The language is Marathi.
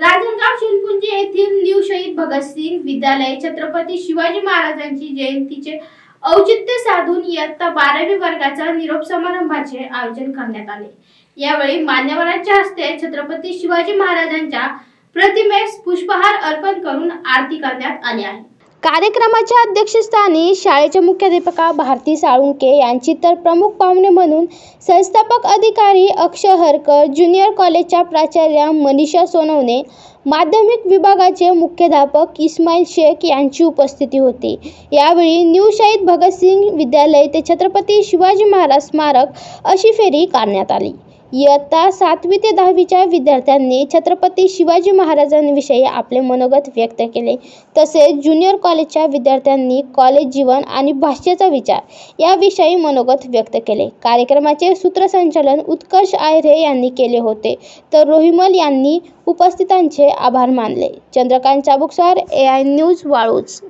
राजनगाव शिलपुंजी येथील न्यू शहीद भगतसिंग विद्यालय छत्रपती शिवाजी महाराजांची जयंतीचे औचित्य साधून इयत्ता बारावी वर्गाचा निरोप समारंभाचे आयोजन करण्यात आले. यावेळी मान्यवरांच्या हस्ते छत्रपती शिवाजी महाराजांच्या प्रतिमेस पुष्पहार अर्पण करून आरती करण्यात आली आहे. कार्यक्रमाच्या अध्यक्षस्थानी शाळेच्या मुख्याध्यापिका भारती साळुंके यांची तर प्रमुख पाहुणे म्हणून संस्थापक अधिकारी अक्षय हरकर ज्युनियर कॉलेजच्या प्राचार्या मनीषा सोनवणे माध्यमिक विभागाचे मुख्याध्यापक इस्माईल शेख यांची उपस्थिती होती. यावेळी न्यू शहीद भगतसिंग विद्यालय ते छत्रपती शिवाजी महाराज स्मारक अशी फेरी काढण्यात आली. इयत्ता सातवी ते दहावीच्या विद्यार्थ्यांनी छत्रपती शिवाजी महाराजांविषयी आपले मनोगत व्यक्त केले. तसेच ज्युनियर कॉलेजच्या विद्यार्थ्यांनी कॉलेज जीवन आणि भाषेचा विचार याविषयी मनोगत व्यक्त केले. कार्यक्रमाचे सूत्रसंचालन उत्कर्ष आयरे यांनी केले होते. तर रोहिमल यांनी उपस्थितांचे आभार मानले. Chandrakant Chabuksar A I news Waluj.